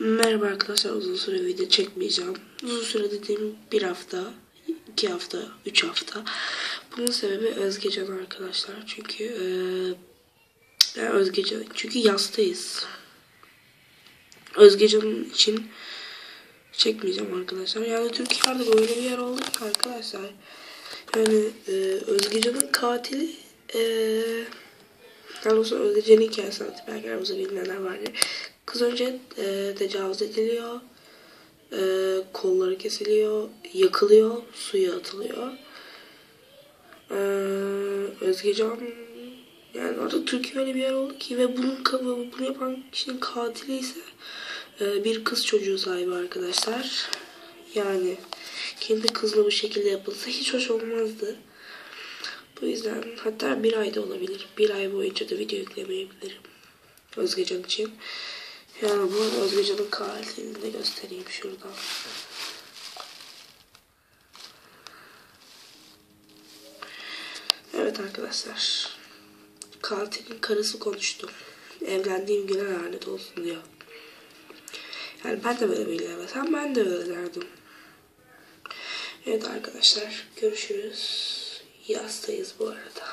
Merhaba arkadaşlar uzun süre video çekmeyeceğim. Uzun süre dediğim bir hafta, iki hafta, üç hafta. Bunun sebebi Özgecan arkadaşlar. Çünkü eee yani Özgecan, çünkü yastayız. Özgecan için çekmeyeceğim arkadaşlar. Yani Türkiye'de böyle bir yer oldu ki arkadaşlar. Yani eee Özgecan'ın katili eee daha doğrusu Özgecan'ın hikayesi anlatayım. Belki aramızda bilmeyenler vardır. Kız önce e, tecavüz ediliyor. E, kolları kesiliyor. Yakılıyor. Suya atılıyor. E, Özgecan yani orada Türkiye öyle bir yer oldu ki ve bunun bunu yapan kişinin katili ise e, bir kız çocuğu sahibi arkadaşlar. Yani kendi kızla bu şekilde yapılsa hiç hoş olmazdı. Bu yüzden hatta bir ayda olabilir. Bir ay boyunca da video yüklemeyebilirim. Özgecan için. Yani bu Özgecan'ın katilini de göstereyim şuradan. Evet arkadaşlar. Katilin karısı konuştu. Evlendiğim güne lanet olsun diyor. Yani ben de böyle bilemesem ben de öyle derdim. Evet arkadaşlar görüşürüz. Yastayız bu arada.